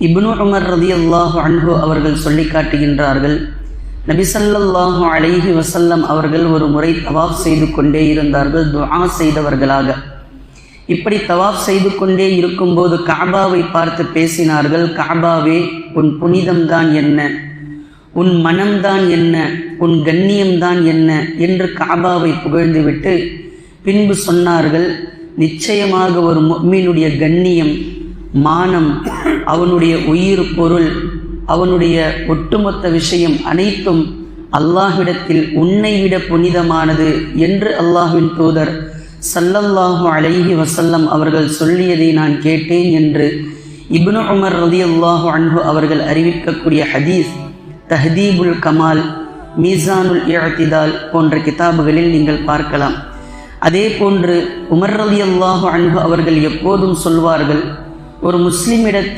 இப்னு Umar ரதி அல்லாஹு அன்ஹு அவர்கள் சொல்லி காட்டுகின்றார்கள் நபிசல்லாஹு அலைஹி வசல்லம் அவர்கள் ஒரு முறை தவாப் செய்து கொண்டே இருந்தார்கள் துஆ செய்தவர்களாக. இப்படி தவாப் செய்து கொண்டே இருக்கும்போது காபாவை பார்த்து பேசினார்கள் காபாவே உன் புனிதம்தான் என்ன? உன் மனம்தான் என்ன? உன் கண்ணியம்தான் என்ன? என்று காபாவை புகழ்ந்துவிட்டு பின்பு சொன்னார்கள் நிச்சயமாக ஒரு மீனுடைய கண்ணியம் மானம் அவனுடைய உயிர் பொருள் அவனுடைய ஒட்டுமொத்த விஷயம் அனைத்தும் அல்லாஹ்விடத்தில் உன்னை விட புனிதமானது என்று அல்லாஹ்வின் தூதர் சல்லல்லாஹு அலைஹி வசல்லம் அவர்கள் சொல்லியதை நான் கேட்டேன் என்று இப்னு உமர் ரதியல்லாஹு அன்பு அவர்கள் அறிவிக்கக்கூடிய ஹதீஸ் தஹதீபுல் கமால் மீசானுல் இழத்திதால் போன்ற கிதாபுகளில் நீங்கள் பார்க்கலாம். அதே போன்று உமர் ரலியல்லாஹு அன்பு அவர்கள் எப்போதும் சொல்வார்கள் ஒரு முஸ்லிமிடத்தில்